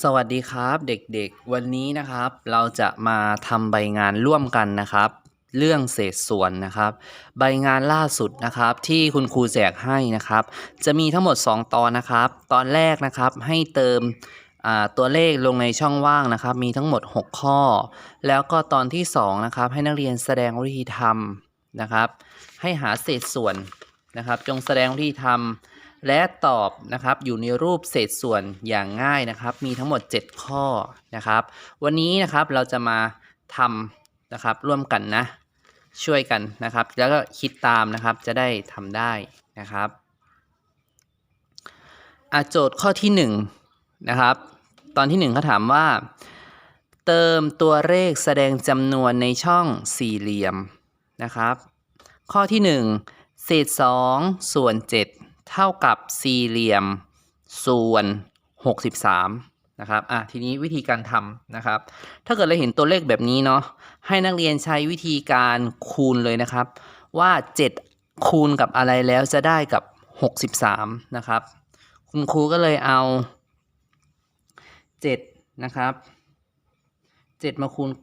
สวัสดีครับเด็กๆ วันนี้นะครับ เราจะมาทำใบงานร่วมกันนะครับ เรื่องเศษส่วนนะครับ ใบงานล่าสุดนะครับ ที่คุณครูแจกให้นะครับ จะมีทั้งหมด 2 ตอนนะครับ ตอนแรกนะครับให้เติมตัวเลขลงในช่องว่างนะครับ มีทั้งหมด 6 ข้อ แล้วก็ตอนที่2นะครับให้นักเรียนแสดงวิธีทำนะครับ ให้หาเศษส่วนนะครับ จงแสดงวิธีทำ และตอบนะครับอยู่ในรูปเศษส่วนอย่างง่ายนะครับ มีทั้งหมด 7 ข้อนะครับ วันนี้นะครับเราจะมาทำนะครับร่วมกันนะช่วยกันนะครับ แล้วก็คิดตามนะครับจะได้ทำได้นะครับอะโจทย์ข้อที่1นะครับ ตอนที่1เขาถามว่า เติมตัวเลขแสดงจำนวนในช่องสี่เหลี่ยมนะครับ ข้อที่ 1 เศษ 2 ส่วน 7 เท่ากับสี่เหลี่ยมส่วน 63นะครับอะทีนี้วิธีการทำนะครับ ถ้าเกิดเราเห็นตัวเลขแบบนี้เนาะให้นักเรียนใช้วิธีการคูณเลยนะครับ ว่า 7 คูณกับอะไรแล้วจะได้กับ 63นะครับคุณครูก็เลยเอา 7 นะครับ 7 มาคูณ 9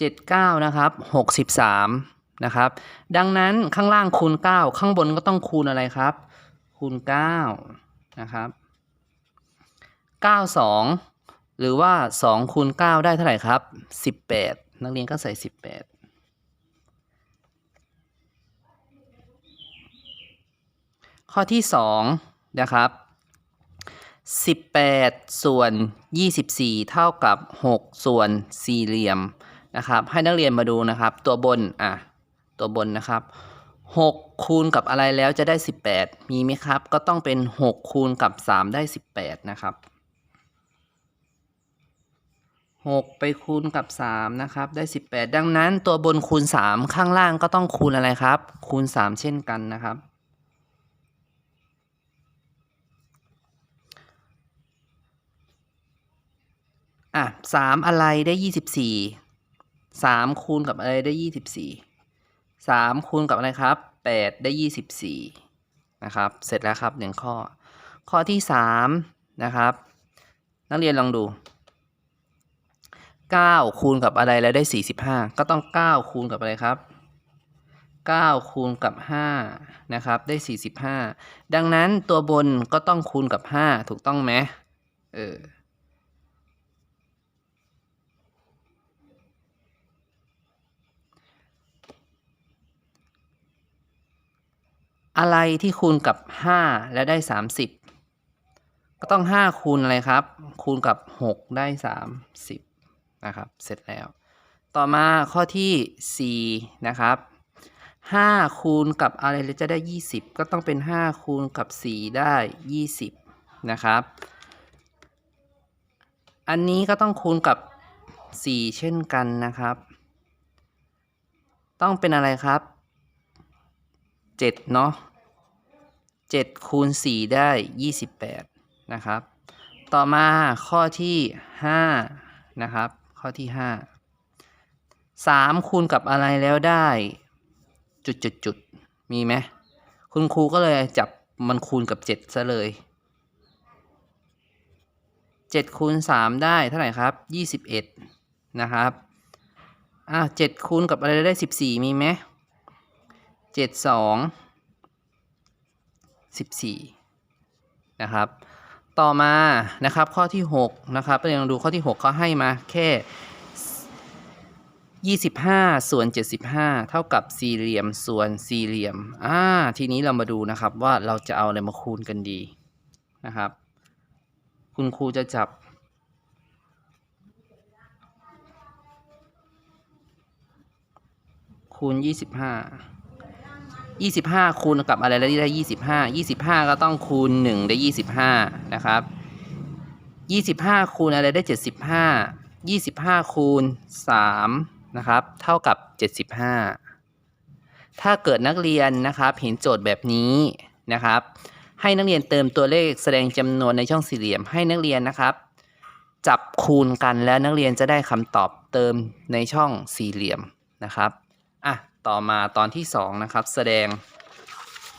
7 9 นะครับ 63 นะครับ ดังนั้นข้างล่างคูณ 9 ข้างบนก็ต้องคูณอะไรครับ คูณ 9 นะครับ 9 2 หรือว่า 2 คูณ 9 ได้เท่าไหร่ครับ 18 นักเรียนก็ใส่ 18ข้อที่2นะครับ 18 ส่วน 24 เท่ากับ 6 ส่วนสี่เหลี่ยมนะครับ ให้นักเรียนมาดูนะครับ ตัวบนอะ ตัวบนนะครับ6คูณกับอะไรแล้วจะได้ 18 มีไหมครับ ก็ต้องเป็น 6 คูณกับ 3 ได้ 18 นะครับ 6 ไปคูณกับ 3 นะครับ ได้ 18 ดังนั้นตัวบนคูณ 3 ข้างล่างก็ต้องคูณอะไรครับ คูณ 3 เช่นกันนะครับ อะสามอะไรได้ยี่สิบสี่สามคูณกับอะไรได้ยี่ สามคูณกับอะไรครับแปดได้ยี่สิบสี่นะครับ เสร็จแล้วครับหนึ่งข้อ ข้อที่สามนะครับ นักเรียนลองดูเก้าคูณกับอะไรแล้วได้สี่สิบห้าก็ต้องเก้าคูณกับอะไรครับเก้าคูณกับห้านะครับ ได้สี่สิบห้าดังนั้นตัวบนก็ต้องคูณกับห้าถูกต้องไหมเออ อะไรที่คูณกับ 5 แล้วได้ 30 ก็ต้อง 5 คูณอะไรครับ คูณกับ 6 ได้ 30 นะครับ เสร็จแล้ว ต่อมาข้อที่ 4 นะครับ 5 คูณกับอะไรแล้วจะได้ 20 ก็ต้องเป็น 5 คูณกับ 4 ได้ 20 นะครับ อันนี้ก็ต้องคูณกับ 4 เช่นกันนะครับ ต้องเป็นอะไรครับเจ็ดเนาะ เจ็ดคูณสี่ได้ยี่สิบแปดนะครับ ต่อมาข้อที่ห้านะครับ ข้อที่ห้าสามคูณกับอะไรแล้วได้จุดจุดจุดมีไหมคุณครูก็เลยจับมันคูณกับเจ็ดซะเลยเจ็ดคูณสามได้เท่าไหร่ครับยี่สิบเอ็ดนะครับอะเจ็ดคูณกับอะไรได้สิบสี่มีไหมเจ็ ดสองสิบสี่นะครับ ต่อมานะครับข้อที่หกนะครับเราลองดูข้อที่หกเขาให้มาแค่ยี่สิบห้าส่วนเจ็ดสิบห้าเท่ากับสี่เหลี่ยมส่วนสี่เหลี่ยมอ่าทีนี้เรามาดูนะครับว่าเราจะเอาอะไรมาคูณกันดีนะครับ คุณครูจะจับคูณยี่ สิบห้ายี่สิบห้าคูณกับอะไรแล้วได้ยี่สิบห้ายี่สิบห้าก็ต้องคูณหนึ่งได้ยี่สิบห้านะครับยี่สิบห้าคูณอะไรได้เจ็ดสิบห้ายี่สิบห้าคูณสามนะครับ เท่ากับเจ็ดสิบห้าถ้าเกิดนักเรียนนะครับเห็นโจทย์แบบนี้นะครับ ให้นักเรียนเติมตัวเลขแสดงจำนวนในช่องสี่เหลี่ยมให้นักเรียนนะครับ จับคูณกันแล้วนักเรียนจะได้คำตอบเติมในช่องสี่เหลี่ยมนะครับ ต่อมาตอนที่2นะครับ แสดง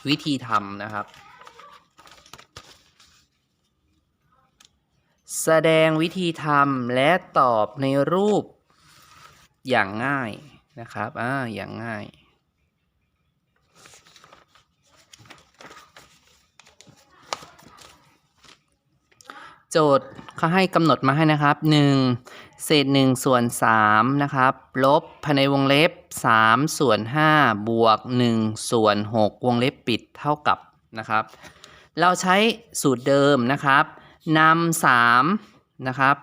วิธีทำนะครับ แสดงวิธีทำและตอบในรูปอย่างง่ายนะครับ อ่า อย่างง่าย โจทย์เขาให้กำหนดมาให้นะครับ1เศ ษ1ส่วน3นะครับ ลบภายในวงเล็บ3ส่วน5บวก1ส่วน6วงเล็บปิดเท่ากับนะครับ เราใช้สูตรเดิมนะครับนำา3นะครับ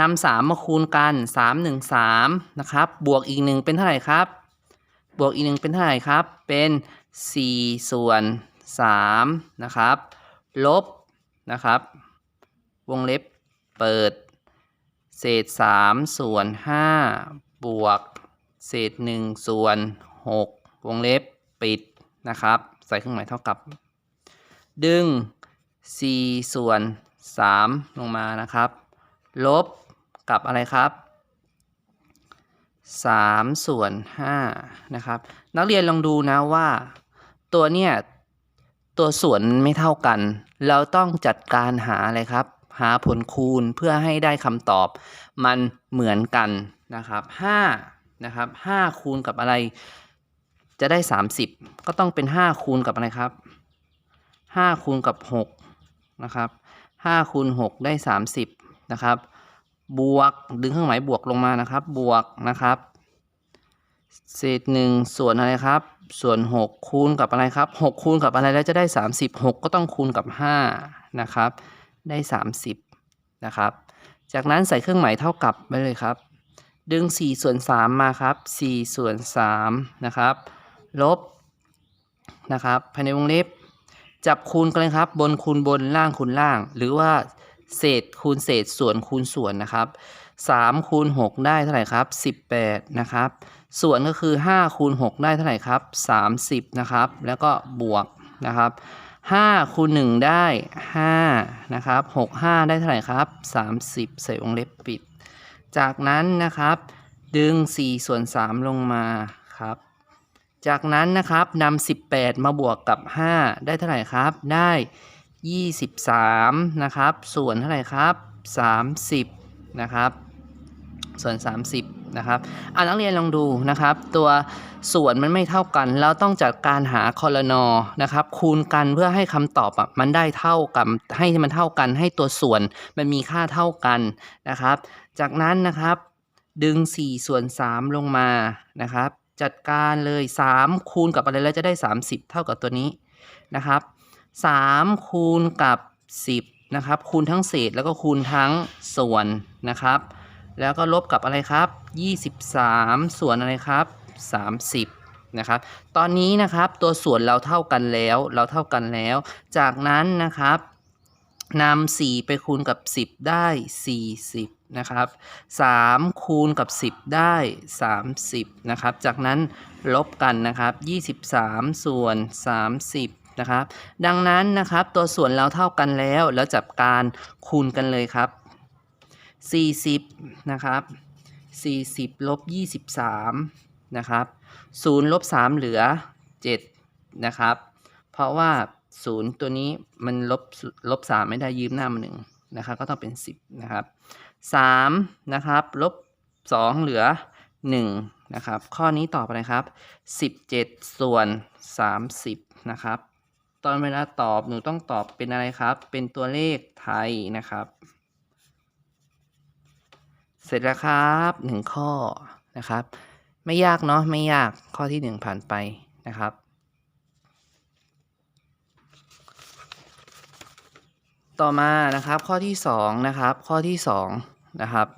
นำ3มาคูณกัน3 1 3นะครับ บวกอีก1เป็นเท่าไหร่ครับ บวกอีก1เป็นเท่าไหร่ครับ เป็น4ส่วน3นะครับ ลบนะครับ วงเล็บเปิด เศษ3ส่วน5บวก เศษ1ส่วน6วงเล็บปิดนะครับ ใส่เครื่องหมายเท่ากับ ดึง4ส่วน3ลงมานะครับ ลบกับอะไรครับ3ส่วน5นะครับ นักเรียนลองดูนะว่า ตัวเนี่ยตัวส่วนไม่เท่ากัน เราต้องจัดการหาอะไรครับ หาผลคูณเพื่อให้ได้คำตอบ มันเหมือนกันนะครับ5นะครับ5คูณกับอะไร จะได้ 30 ก็ต้องเป็น 5 คูณกับอะไรครับ 5 คูณกับ6นะครับ5คูณ6ได้ 30นะครับ บวกดึงเครื่องหมายบวกลงมานะครับ บวกนะครับเศษหนึ่งส่วนอะไรครับ ส่วน 6 คูณกับอะไรครับ 6 คูณกับอะไรแล้วจะได้ 36 ก็ต้องคูณกับ 5 นะครับ ได้ 30 นะครับ จากนั้นใส่เครื่องหมายเท่ากับไปเลยครับ ดึง 4 ส่วน 3 มาครับ 4 ส่วน3นะครับ ลบ นะครับ ภายในวงเล็บ จับคูณกันเลยครับ บนคูณบน ล่างคูณล่าง หรือว่าเศษคูณเศษส่วนคูณส่วนนะครับ3คูณ6ได้เท่าไหร่ครับ 18 นะครับ ส่วนก็คือ5คูณ6ได้เท่าไหร่ครับ 30 นะครับ แล้วก็บวกนะครับ 5คูณ1ได้5นะครับ6 5 ได้เท่าไหร่ครับ 30 ใส่วงเล็บปิด จากนั้นนะครับ ดึง 4 ส่วน 3 ลงมาครับ จากนั้นนะครับนำ18 มาบวกกับ 5 ได้เท่าไหร่ครับ ได้ 23 นะครับ ส่วนเท่าไหร่ครับ 30 นะครับ ส่วน 30 นะครับอ่านักเรียนลองดูนะครับ ตัวส่วนมันไม่เท่ากัน เราต้องจัดการหาคอลนอนะครับคูณกันเพื่อให้คำตอบมันได้เท่ากับให้มันเท่ากัน ให้ตัวส่วนมันมีค่าเท่ากันนะครับ จากนั้นนะครับดึง 4 ส่วน 3 ลงมานะครับ จัดการเลย 3 คูณกับอะไรแล้วจะได้ 30 เท่ากับตัวนี้นะครับ 3 คูณกับ 10นะครับคูณทั้งเศษแล้วก็คูณทั้งส่วนนะครับ แล้วก็ลบกับอะไรครับ 23 ส่วนอะไรครับ 30 นะครับ ตอนนี้นะครับตัวส่วนเราเท่ากันแล้ว เราเท่ากันแล้ว จากนั้นนะครับนำ4ไปคูณกับ 10 ได้ 40 นะครับ 3 คูณกับ 10 ได้ 30 นะครับ จากนั้นลบกันนะครับ 23 ส่วน 30นะครับดังนั้นนะครับตัวส่วนเราเท่ากันแล้วแล้วจับการคูณกันเลยครับ 40 นะครับ 40ลบ23 นะครับ0ลบ3เหลือ 7 นะครับ เพราะว่า 0 ตัวนี้มันลบลบ3ไม่ได้ยืมหน้ามาหนึ่งนะครับ ก็ต้องเป็น 10 นะครับ 3 นะครับลบ 2 เหลือ 1 นะครับ ข้อนี้ตอบอะไรครับ 17 ส่วน 30 นะครับ ตอนเวลาตอบหนูต้องตอบเป็นอะไรครับ เป็นตัวเลขไทยนะครับ เสร็จแล้วครับหนึ่งข้อนะครับ ไม่ยากเนาะไม่ยากข้อที่หนึ่งผ่านไปนะครับ ต่อมานะครับข้อที่สองนะครับ ข้อที่สองนะครับ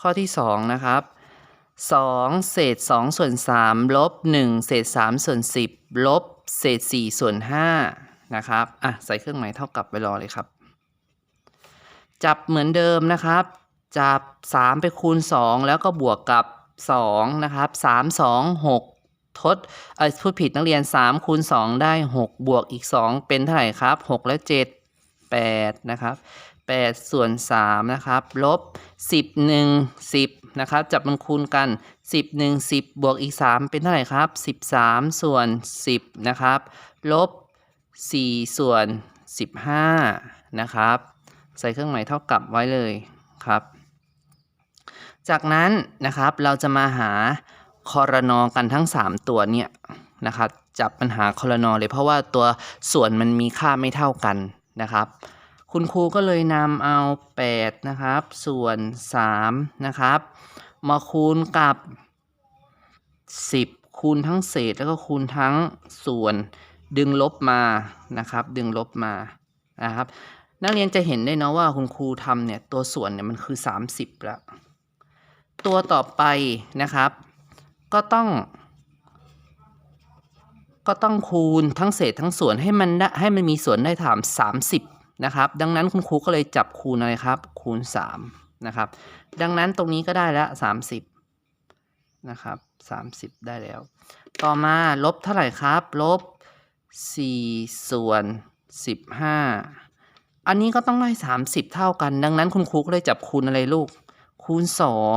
ข้อที่สองนะครับสองเศษสองส่วนสามลบหนึ่งเศษสามส่วนสิบลบเศษสี่ส่วนห้า นะครับอะใส่เครื่องหมายเท่ากับไว้รอเลยครับ จับเหมือนเดิมนะครับ จับ 3 ไปคูณ 2 แล้วก็บวกกับ 2 นะครับ 3 2 6 ทดเอ้ยพูดผิดนักเรียน 3 คูณ 2 ได้ 6 บวกอีก 2 เป็นเท่าไหร่ครับ 6 และ 7 8 นะครับ8ส่วน3นะครับลบ 10 1 10นะครับจับมันคูณกัน 10 1 10 บวกอีก 3 เป็นเท่าไหร่ครับ 13 ส่วน 10นะครับลบ 4 ส่วน 15 นะครับ ใส่เครื่องหมายเท่ากับไว้เลยครับ จากนั้นนะครับเราจะมาหาคอรนอกันทั้ง 3 ตัวเนี่ยนะครับจับปัญหาคอรนอเลยเพราะว่าตัวส่วนมันมีค่าไม่เท่ากันนะครับ คุณครูก็เลยนำเอา 8 นะครับ ส่วน 3 นะครับ มาคูณกับ 10 คูณทั้งเศษแล้วก็คูณทั้งส่วน ดึงลบมานะครับ ดึงลบมานะครับ นักเรียนจะเห็นได้นะว่าคุณครูทำเนี่ยตัวส่วนเนี่ยมันคือ 30แล้วตัวต่อไปนะครับ ก็ต้อง ก็ต้องคูณทั้งเศษทั้งส่วนให้มันให้มันมีส่วนได้ถาม 30นะครับ ดังนั้นคุณครูก็เลยจับคูณอะไรครับ คูณ3นะครับ ดังนั้นตรงนี้ก็ได้แล้ว30นะครับ30 ได้แล้ว ต่อมาลบเท่าไหร่ครับ ลบ 4 ส่วน 15 อันนี้ก็ต้องได้ 30 เท่ากัน ดังนั้นคุณครูก็เลยจับคูณอะไรลูก คูณ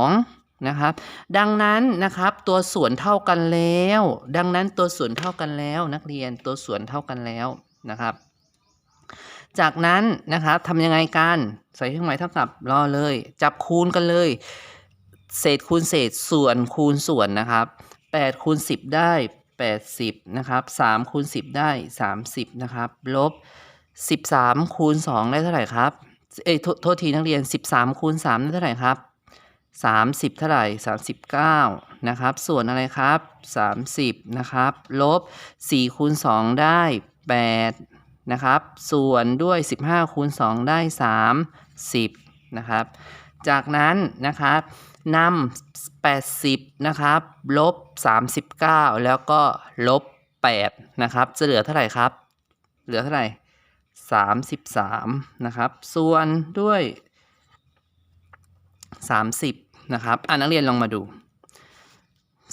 2 นะครับ ดังนั้นนะครับตัวส่วนเท่ากันแล้ว ดังนั้นตัวส่วนเท่ากันแล้วนักเรียนตัวส่วนเท่ากันแล้วนะครับ จากนั้นนะครับทำยังไงกัน ใส่เครื่องหมายเท่ากับรอเลย จับคูณกันเลย เศษคูณเศษส่วนคูณส่วนนะครับ8คูณ10 ได้ 80 นะครับ3คูณ10 ได้ 30 นะครับ ลบ 13 คูณ 2 ได้เท่าไหร่ครับ เอ้ยโทโทษทีนักเรียน 13 คูณ 3 ได้เท่าไหร่ครับ 30 เท่าไหร่ 39 นะครับ ส่วนอะไรครับ 30 นะครับ ลบ 4 คูณ 2 ได้ 8 นะครับ ส่วนด้วย 15 คูณ 2 ได้ 30 นะครับ จากนั้นนะครับ นำ80 นะครับ ลบ 39 แล้วก็ลบ 8 นะครับ จะเหลือเท่าไหร่ครับ เหลือเท่าไหร่ 33 นะครับ ส่วนด้วย 30 นะครับ อ่านักเรียนลองมาดู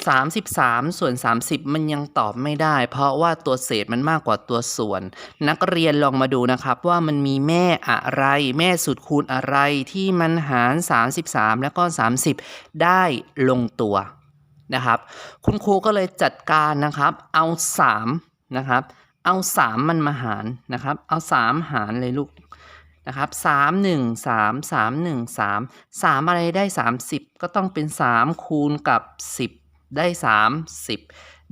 33 ส่วน 30 มันยังตอบไม่ได้ เพราะว่าตัวเศษมันมากกว่าตัวส่วน นักเรียนลองมาดูนะครับว่ามันมีแม่อะไร แม่สุดคูณอะไรที่มันหาร 33 แล้วก็ 30 ได้ลงตัวนะครับ คุณครูก็เลยจัดการนะครับ เอา 3 นะครับ เอา 3 มันมาหารนะครับ เอา 3 หารเลยลูกนะครับสามหนึ่งสามสามหนึ่งสามสามอะไรได้สามสิบก็ต้องเป็นสามคูณกับสิบ ได้สามสิบ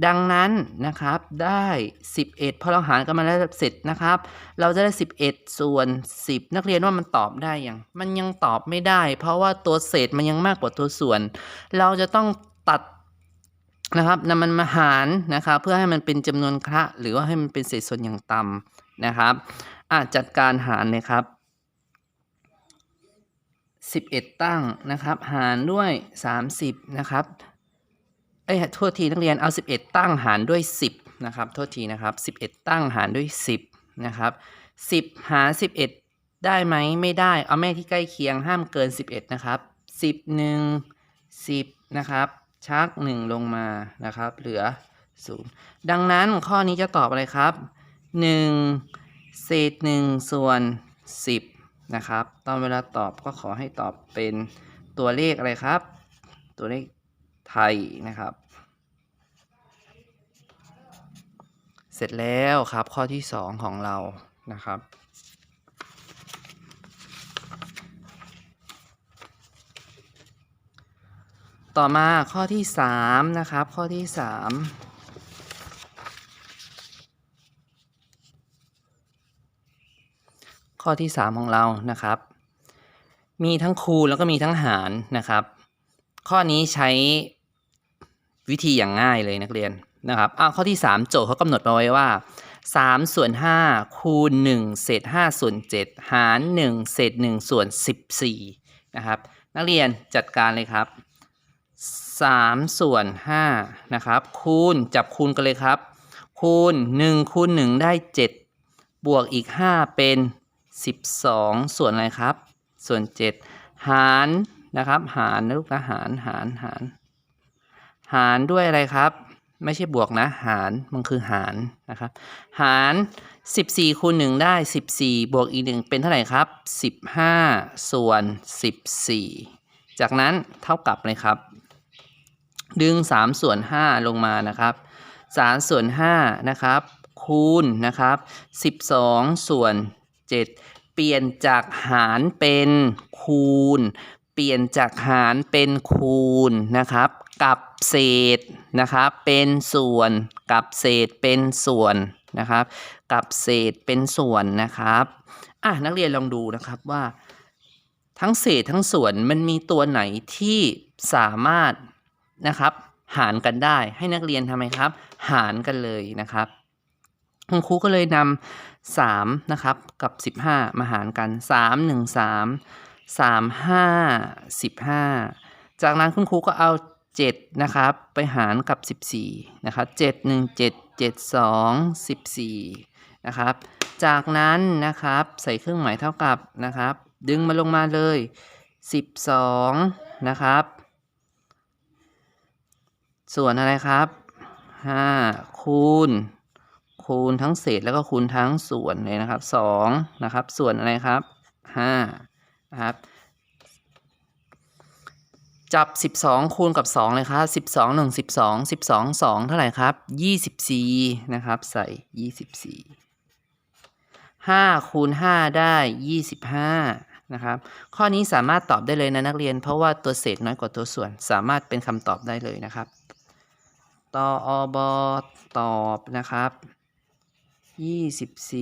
ดังนั้นนะครับได้สิบเอ็ดพอเราหารกันมาแล้วเสร็จนะครับ เราจะได้สิบเอ็ดส่วนสิบนักเรียนว่ามันตอบได้ยังมันยังตอบไม่ได้ เพราะว่าตัวเศษมันยังมากกว่าตัวส่วน เราจะต้องตัดนะครับนำมันมาหารนะครับเพื่อให้มันเป็นจำนวนคระหรือว่าให้มันเป็นเศษส่วนอย่างต่ำนะครับอะจัดการหารเลยครับ 11 ตั้งนะครับ หารด้วย 30 นะครับ เอ้ยโทษทีนักเรียนเอา 11 ตั้งหารด้วย 10 นะครับ โทษทีนะครับ 11 ตั้งหารด้วย 10 นะครับ 10 หาร 11 ได้ไหมไม่ได้ เอาแม่ที่ใกล้เคียงห้ามเกิน 11 นะครับ 10 1 10 นะครับชัก 1 ลงมานะครับ เหลือ 0 ดังนั้นข้อนี้จะตอบอะไรครับ 1 เศษ 1 ส่วน 10 นะครับ ตอนเวลาตอบก็ขอให้ตอบเป็นตัวเลขอะไรครับ ตัวเลข ไทยนะครับ เสร็จแล้วครับข้อที่ 2 ของเรานะครับ ต่อมาข้อที่ 3 นะครับ ข้อที่ 3ข้อที่ 3 ของเรานะครับ มีทั้งคูณแล้วก็มีทั้งหารนะครับ ข้อนี้ใช้วิธีอย่างง่ายเลยนักเรียนนะครับอะข้อที่ 3 โจทย์เขากำหนดมาไว้ว่า3ส่วน5คูณ1เศษ5ส่วน7หาร1เศษ1ส่วน14นะครับนักเรียนจัดการเลยครับ3ส่วน5นะครับคูณจับคูณกันเลยครับ คูณ 1 คูณ 1 ได้ 7 บวกอีก 5 เป็น 12 ส่วนอะไรครับ ส่วน 7 หาร นะครับ หารนะลูกนะหารหารหาร หารด้วยอะไรครับ ไม่ใช่บวกนะ หารมันคือหารนะครับ หาร 14คูณ1ได้ 14 บวกอีก 1 เป็นเท่าไหร่ครับ 15 ส่วน 14 จากนั้นเท่ากับเลยครับ ดึง 3 ส่วน 5 ลงมานะครับ3ส่วน5นะครับ คูณนะครับ 12 ส่วน 7 เปลี่ยนจากหารเป็นคูณ เปลี่ยนจากหารเป็นคูณนะครับ กับเศษนะครับเป็นส่วน กับเศษเป็นส่วนนะครับ กับเศษเป็นส่วนนะครับอะนักเรียนลองดูนะครับว่า ทั้งเศษทั้งส่วนมันมีตัวไหนที่สามารถนะครับ หารกันได้ให้นักเรียนทำไมครับ หารกันเลยนะครับคุณครูก็เลยนำสามนะครับกับสิบห้ามาหารกันสามหนึ่ง สามห้าสิบห้าจากนั้นคุณครูก็เอาเจ็ดนะครับ ไปหารกับสิบสี่นะครับเจ็ดหนึ่งเจ็ดเจ็ดสองสิบสี่นะครับ จากนั้นนะครับใส่เครื่องหมายเท่ากับนะครับ ดึงมาลงมาเลย12นะครับ ส่วนอะไรครับ5คูณคูณทั้งเศษแล้วก็คูณทั้งส่วนเลยนะครับ2นะครับ ส่วนอะไรครับ5 นะครับจับ 12 คูณกับ 2 เลยครับ 12 1 12 12 2 เท่าไหร่ครับ 24 นะครับ ใส่ 24 5 คูณ 5 ได้ 25 นะครับ ข้อนี้สามารถตอบได้เลยนะนักเรียน เพราะว่าตัวเศษน้อยกว่าตัวส่วน สามารถเป็นคำตอบได้เลยนะครับตออบตอบนะครับ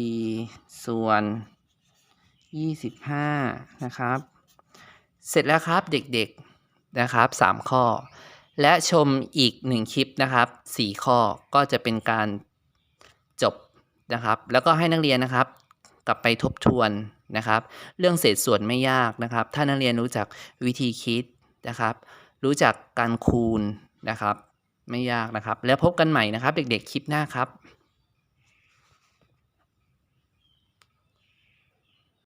24 ส่วน 25 นะครับ เสร็จแล้วครับเด็กๆนะครับ 3 ข้อ และชมอีก 1 คลิปนะครับ 4 ข้อก็จะเป็นการจบนะครับ แล้วก็ให้นักเรียนนะครับ กลับไปทบทวนนะครับ เรื่องเศษส่วนไม่ยากนะครับ ถ้านักเรียนรู้จักวิธีคิดนะครับ รู้จักการคูณนะครับ ไม่ยากนะครับ แล้วพบกันใหม่นะครับ เด็กๆคลิปหน้าครับ